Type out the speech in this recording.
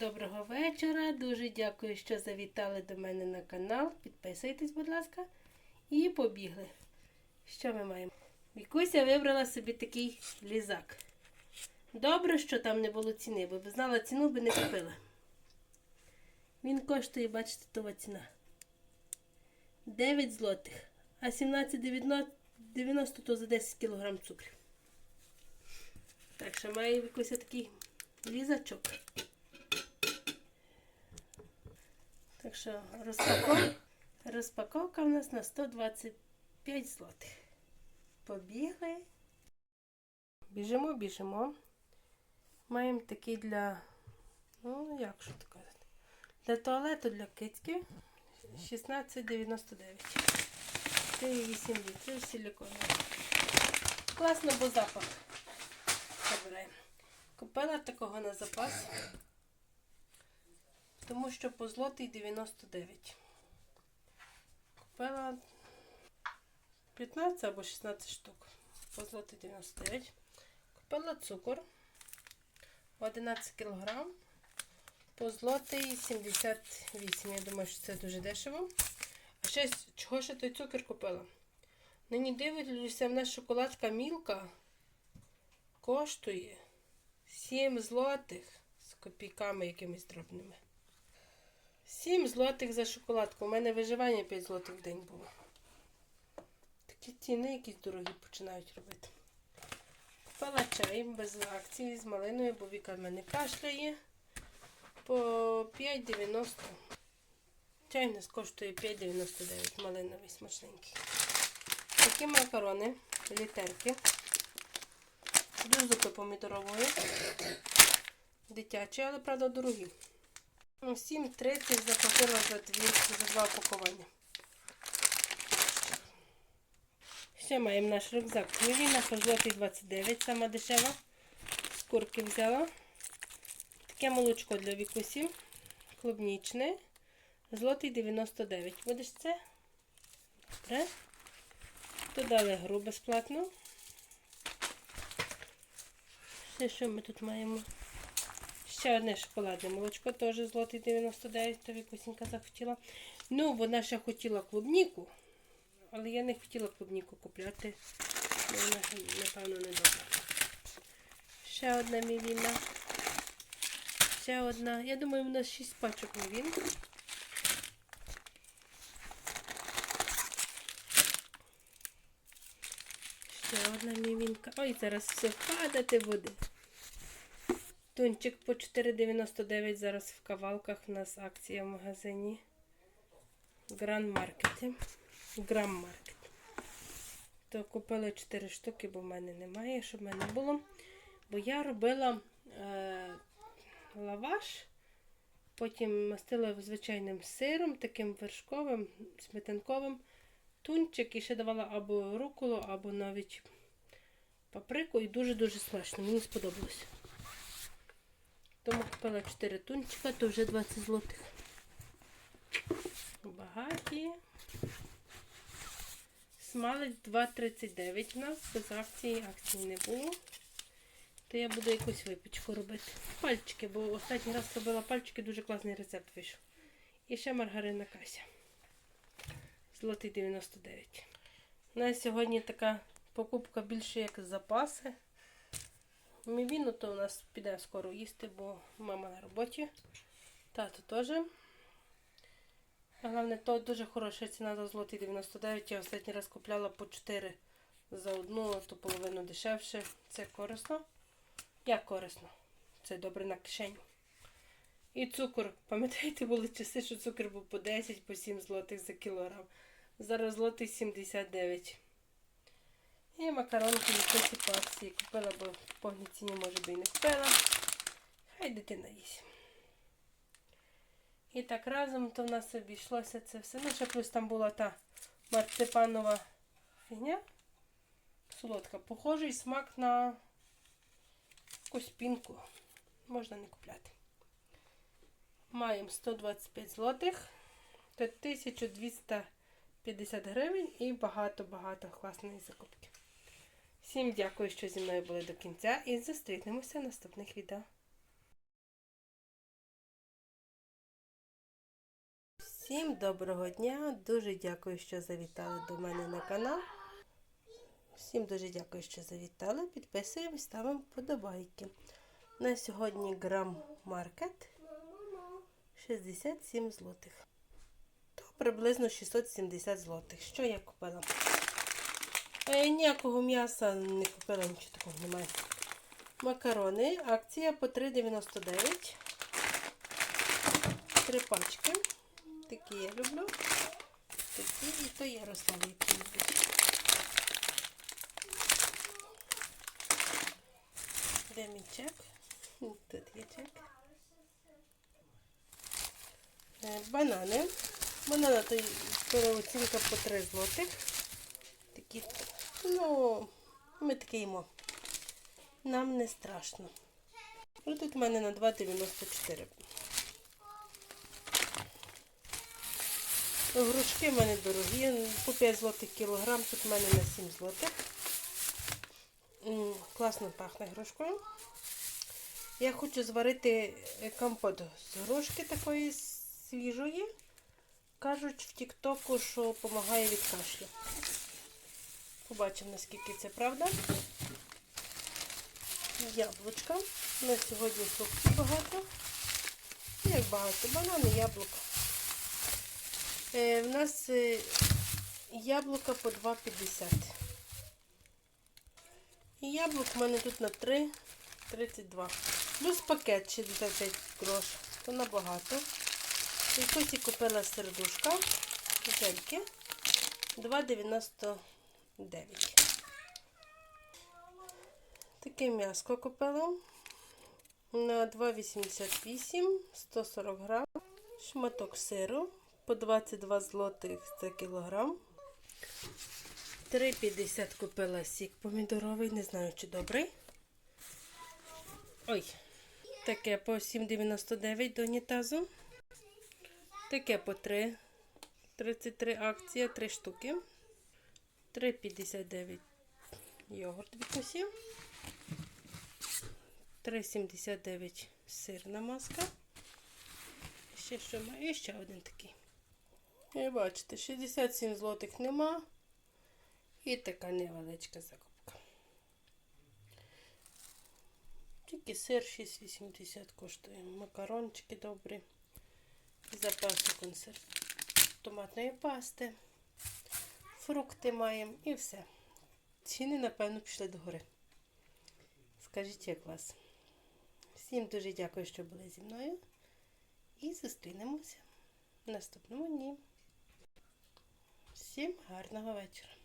Доброго вечора. Дуже дякую, що завітали до мене на канал. Підписуйтесь, будь ласка. І побігли. Що ми маємо? Вікуся вибрала собі такий лізак. Добре, що там не було ціни, бо б знала ціну, би не купила. Він коштує, бачите, това ціна. 9 злотих. А 17,90 то за 10 кг цукру. Так що має Вікуся такий лізачок. Так що розпаковка, розпаковка в нас на 125 злотих. Побігли. Біжимо, біжимо. Маємо такий для, ну як що таке? Для туалету для кицьки 16,99. 4,8 літрів силіконовий. Класно, бо запах. Забираємо. Купила такого на запас. Тому що по злотий 99. Купила 15 або 16 штук. По злотий 99. Купила цукор 11 кг. По злотий 78. Я думаю, що це дуже дешево. А ще чого ще той цукор купила? Нині дивлюся, в нас шоколадка мілка коштує 7 злотих з копійками якимись дробними. 7 злотих за шоколадку. У мене виживання 5 злотих в день було. Такі ціни якісь дорогі починають робити. Купила чай без акції з малиною, бо Віка в мене кашляє. По 5,90. Чай в нас коштує 5,99. Малиновий смачненький. Такі макарони, літерки. Зупи помідорової. Дитячі, але правда дорогі. Ну, 7,30 заплатила за, дві, за два опакування. Ще маємо наш рюкзак. Мівіна по злотий 29, сама дешева. З курки взяла. Таке молочко для вікусів. Клубнічне. Злотий 99. Будеш це? Добре. Додали гру безплатно. Ще що ми тут маємо? Ще одне шоколадне молочко, теж злотий 99, то Вікусінька захотіла. Ну, вона ще хотіла клубніку, але я не хотіла клубніку купляти. Вона, напевно, не добра. Ще одна мівіна. Ще одна. Я думаю, у нас 6 пачок мівін. Ще одна мівінка. Ой, зараз все падати буде. Тунчик по 4,99 зараз в кавалках у нас акція в магазині. Гранд Маркеті. Грам Маркет. То купила 4 штуки, бо в мене немає, щоб в мене було. Бо я робила е, лаваш, потім мастила звичайним сиром, таким вершковим, сметанковим. Тунчик і ще давала або руколу, або навіть паприку. І дуже-дуже смачно. Мені сподобалось. Тому купила 4 тунчика, то вже 20 злотих. Багаті. Смалець 2,39 у нас. Без акції, акції не було. То я буду якусь випічку робити. Пальчики, бо останній раз робила пальчики, дуже класний рецепт вийшов. І ще маргарина Кася. Злотий 99. У нас сьогодні така покупка більше як запаси. Мівіну то у нас піде скоро їсти, бо мама на роботі. Тато теж. Головне, то дуже хороша ціна за злотий 99. Я останній раз купляла по 4 за одну, то половину дешевше. Це корисно. Як корисно? Це добре на кишеню. І цукор. Пам'ятаєте, були часи, що цукор був по 10, по 7 злотих за кілограм. Зараз злотий 79. І макаронки якісь по акції купила, бо в повній ціні, може би і не купила. Хай дитина їсть. І так разом то в нас обійшлося це все. Ну, ще плюс там була та марципанова фігня. Солодка. Похожий смак на якусь пінку. Можна не купляти. Маємо 125 злотих. То 1250 гривень і багато-багато класної закупки. Всім дякую, що зі мною були до кінця, і зустрінемося в наступних відео. Всім доброго дня! Дуже дякую, що завітали до мене на канал. Всім дуже дякую, що завітали. Підписуємо, ставимо подобайки. На сьогодні грам маркет 67 злотих. То приблизно 670 злотих. Що я купила? Е, ніякого м'яса не купила, нічого такого немає. Макарони. Акція по 3,99. Три пачки. Такі я люблю. Такі і то Ярослав, які любить. Де мій чек? Тут є чек. Е, Банани. Банана то переоцінка по 3 злотих. Такі, ну, ми таке їмо. Нам не страшно. Тут в мене на 2,94. Грушки в мене дорогі, по 5 злотих кілограм, тут в мене на 7 злотих. Класно пахне грушкою. Я хочу зварити е, компот з грушки такої свіжої. Кажуть в Тіктоку, що допомагає від кашлю. Побачимо, наскільки це правда. Яблучка. У нас сьогодні фруктів багато. Як багато, банани, яблука. Е, в нас е, яблука по 2,50. І яблук в мене тут на 3,32. Плюс пакет 65 грош. То набагато. І косі купила сердушка, петельки. 2,90. 9. Таке м'яско купила на 2,88, 140 грам, шматок сиру по 22 злотих за кілограм. 3,50 купила сік помідоровий, не знаю, чи добрий. Ой, таке по 7,99 до унітазу. Таке по 3,33 акція, 3 штуки. 3,59 йогурт від усів. 3,79 сирна маска. Ще що має? І ще один такий. І бачите, 67 злотих нема. І така невеличка закупка. Тільки сир 6,80 коштує. Макарончики добрі. Запаси консерв томатної пасти. Фрукти маємо і все. Ціни, напевно, пішли догори. Скажіть, як вас? Всім дуже дякую, що були зі мною. І зустрінемося в наступному дні. Всім гарного вечора.